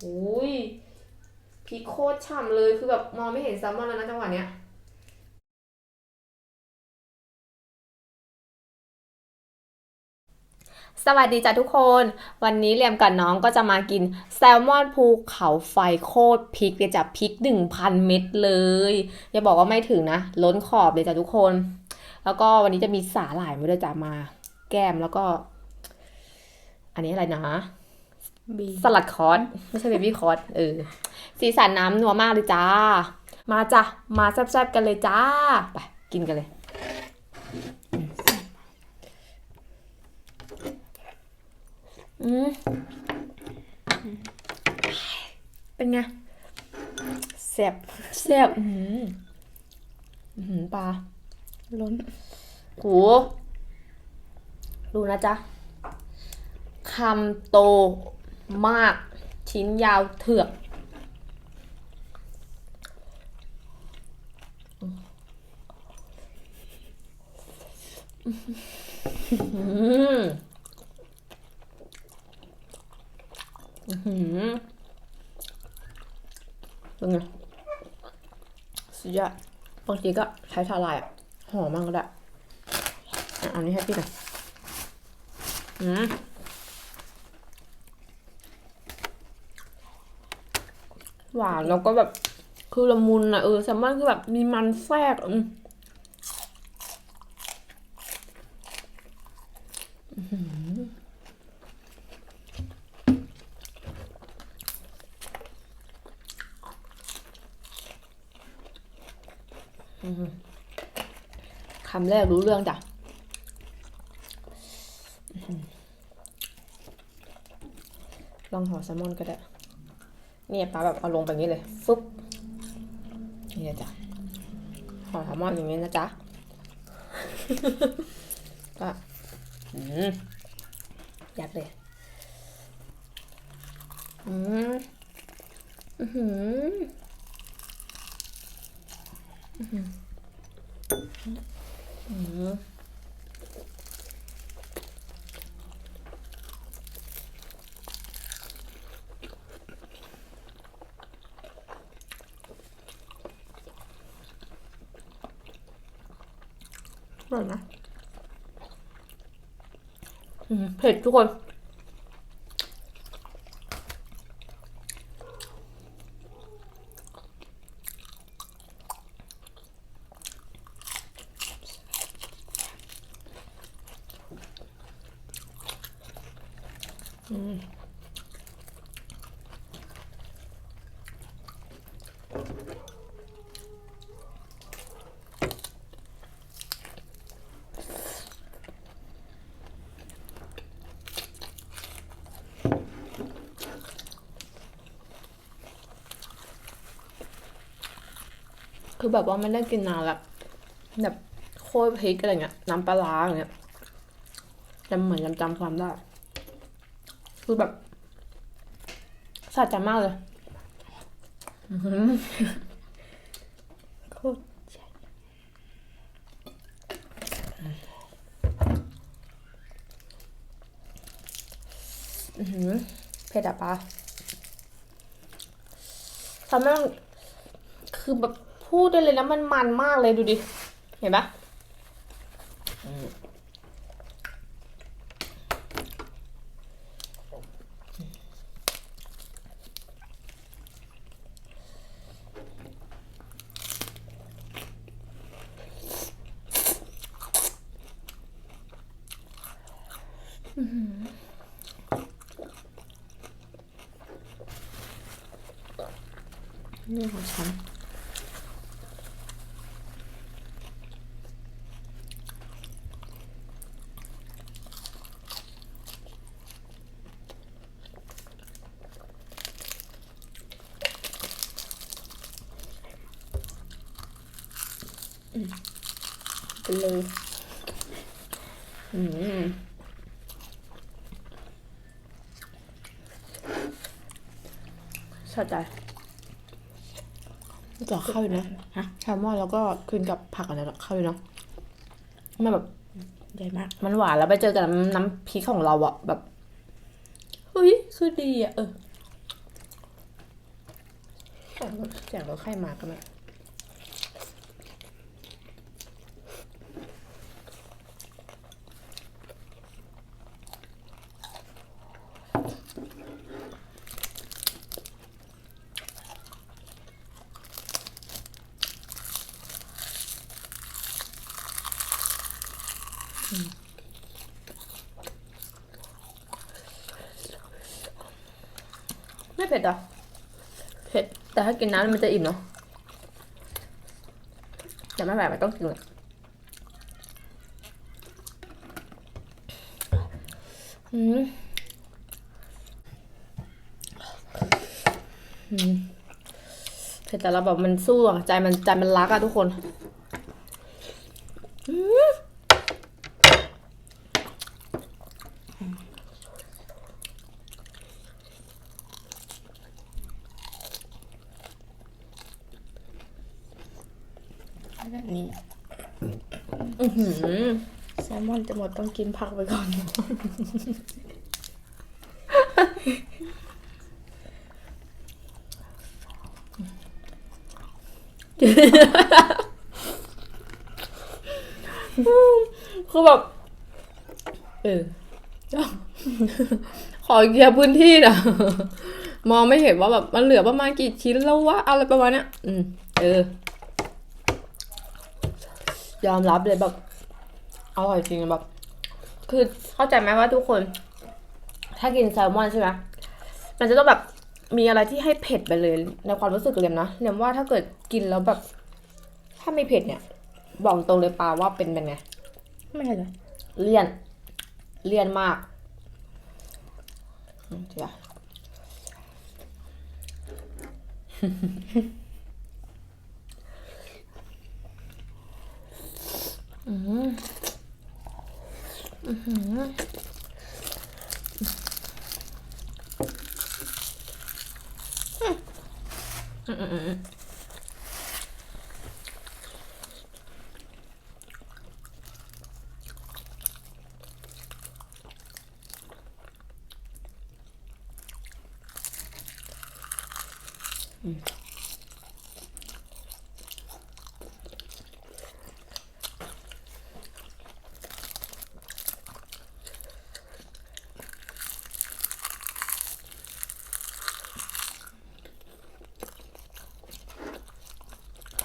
โอ้ยพริกโคตรฉ่ำเลยคือแบบมองไม่เห็นแซลมอนแล้วนะจังหวะเนี้ยสวัสดีจ้ะทุกคน วันนี้เรียมกับน้องก็จะมากินแซลมอนภูเขาไฟโคตรพริกเลยจ้ะพริก 1,000 เม็ดเลย อย่าบอกว่าไม่ถึงนะ ล้นขอบเลยจ้ะทุกคน แล้วก็วันนี้จะมีสาหร่ายมาด้วยจ้ะมา แก้มแล้วก็ อันนี้อะไรนะ บีสลัดคอร์สไม่ใช่เบบี้คอร์สเออ สีสันน้ำนัวมากเลยจ้า มาจ้ะ มาแซ่บๆกันเลยจ้า ไปกินกันเลย อืมเป็นไงแซ่บแซ่บอือหืออื้อหือปลาล้นโหดูนะจ๊ะคำโต มากชิ้นยาวเถือกเป็นไงสุดยอดบางทีก็ใช้สาหร่ายอะหอมมากก็ได้อะเอานี้ให้พี่หน่อยอืม หวานแล้วก็แบบคือละมุนอะเออแซลมอนคือแบบมีมันแทรกอืมคำแรกรู้เรื่องจ้ะลองห่อแซลมอนก็ได้ เนี่ยปลาแบบเอาลงแบบนี้เลยฟึบนี่นะจ้ะห่อแซลมอนอย่างนี้นะจ๊ะก็อยัดเลยอืมอือหืออื้อหืออืม อร่อยนะอืมเผ็ดทุกคน อืม คือแบบว่าไม่ได้กินนานละแบบโคตรพริกอะไรเงี้ยน้ำปลาร้าอย่างเงี้ยจำเหมือนจำจำความได้ คือแบบสะใจมากเลยโคตรเผ็ดอะปลาทำให้คือแบบ พูดได้เลยนะมันมันมากเลยดูดิ เห็นปะอืมนี่ของฉัน ไปเลยอืมสะใจต่อข้าวอยู่นะฮะแซลมอนแล้วก็คืนกับผักอะไรเข้าวอยู่เนาะมันแบบใหญ่มาก มันหวานแล้วไปเจอกับน้ำน้ำพริกของเราอะแบบเฮ้ยคือดีอะเออแจกรถแจกรถใครมาก็ไม่ ไม่เผ็ดเหรอเผ็ด แต่ถ้ากินน้ำมันจะอิ่มเนาะ แต่ไม่แบบไม่ต้องกินเลยอืม อืมเผ็ดแต่เราแบบมันสู้อะใจมันใจมันรักอะทุกคนอืม แบบนี้อือหือแซลมอนจะหมดต้องกินผักไปก่อน คือแบบ เออ ขอเคลียร์พื้นที่นะมองไม่เห็นว่าแบบมันเหลือประมาณกี่ชิ้นแล้ววะ อะไรประมาณเนี้ย อืม เออ ยอมรับเลยแบบอร่อยจริงแบบ คือเข้าใจไหมว่าทุกคน ถ้ากินแซลมอนใช่ไหมมันจะต้องแบบมีอะไรที่ให้เผ็ดไปเลยในความรู้สึกเรียมนะเรียมว่าถ้าเกิดกินแล้วแบบ ถ้าไม่เผ็ดเนี่ย บอกตรงเลยปาว่าเป็นเป็นไงไม่เป็นไรเลี่ยน เลี่ยนมากอืมเดี๋ยว อืมอืมอืมอืม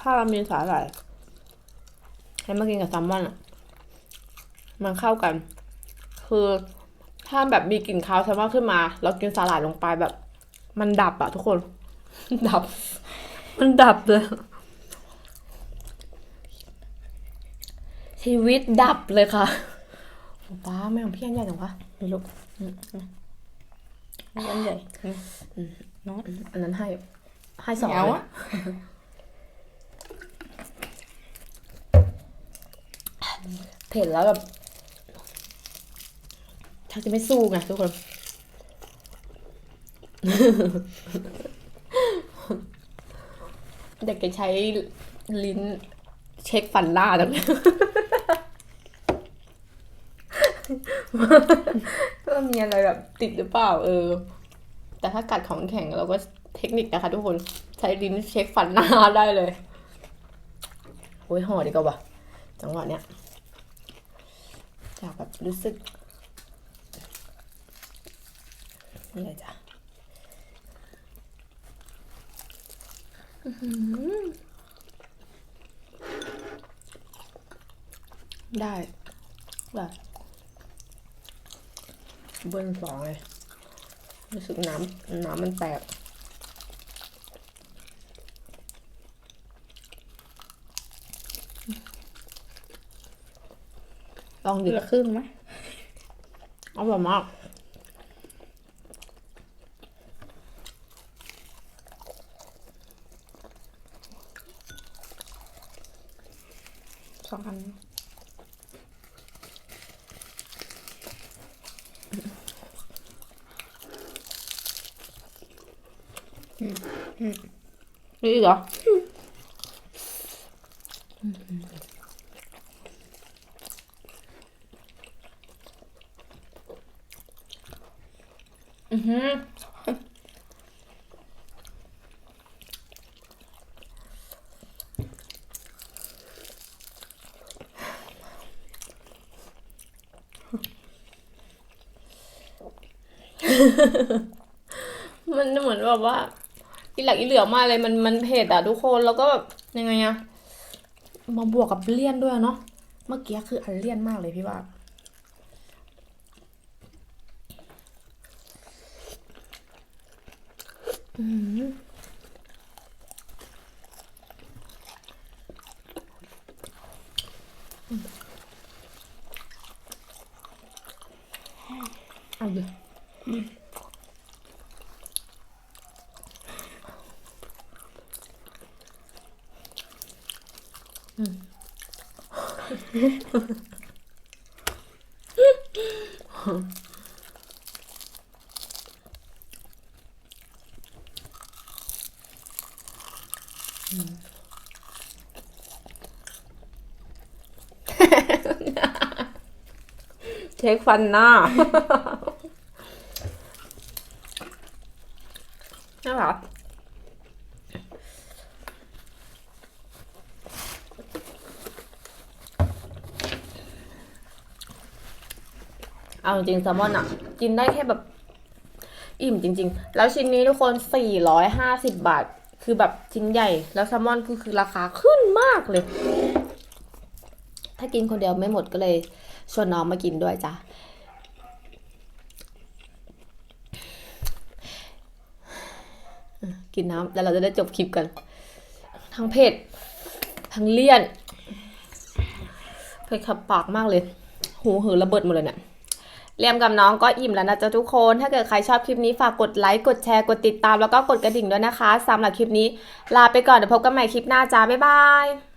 ถ้าเรามีสาหร่ายให้มากินกับแซลมอนอะ มันเข้ากัน คือถ้าแบบมีกลิ่นคาวแซลมอนขึ้นมาเรากินสาหร่ายลงไปแบบ มันดับอะทุกคน ดับ มันดับเลย ชีวิตดับเลยค่ะป้าแม่ของพี่อันใหญ่จังวะนี่ลูกอันใหญ่น้องอันนั้นให้ให้สองเลย อะ เผ็ดแล้วแบบชักจะไม่สู้ไงทุกคน เด็กจะใช้ลิ้นเช็คฟันล่าจังเลยก็มีอะไรแบบติดหรือเปล่า เออ แต่ถ้ากัดของแข็งเราก็เทคนิคนะคะทุกคนใช้ลิ้นเช็คฟันหน้าได้เลยโอ้ยห่อดีกว่าว่ะจังหวะเนี้ย จากแบบรู้สึกนี่เลยจ้ะได้ได้เบิ้ลสองเลย รู้สึกน้ำน้ำมันแตก องเหดิลือครึ่งไหมอร่อยมากสองอันนี่อีกเหรอ มันเหมือนแบบว่าอีหลักอีเหลือมากเลยมันมันเผ็ดอะทุกคนแล้วก็แบบยังไงอะมาบวกกับเลี่ยนด้วยเนาะเมื่อกี้คืออันเลี่ยนมากเลยพี่ว่า อืมเอาเเช็คฟันหน้าน่ารักเอาจริงแซลมอนอะกินได้แค่แบบ อิ่มจริง ๆ แล้วชิ้นนี้ทุกคน 450 บาท คือแบบชิ้นใหญ่ แล้วแซลมอนคือคือราคาขึ้นมากเลย ถ้ากินคนเดียวไม่หมดก็เลยชวนน้องมากินด้วยจ้ะกินน้ำแล้วเราจะได้จบคลิปกัน ทั้งเผ็ดทั้งเลี่ยนเผ็ดขับปากมากเลย หูหือระเบิดหมดเลยเนี่ย เรียมกับน้องก็อิ่มแล้วนะจ๊ะทุกคน ถ้าเกิดใครชอบคลิปนี้ฝากกดไลค์กดแชร์กดติดตามแล้วก็กดกระดิ่งด้วยนะคะสำหรับคลิปนี้ ลาไปก่อนเดี๋ยวพบกันใหม่คลิปหน้าจ้าบ๊ายบาย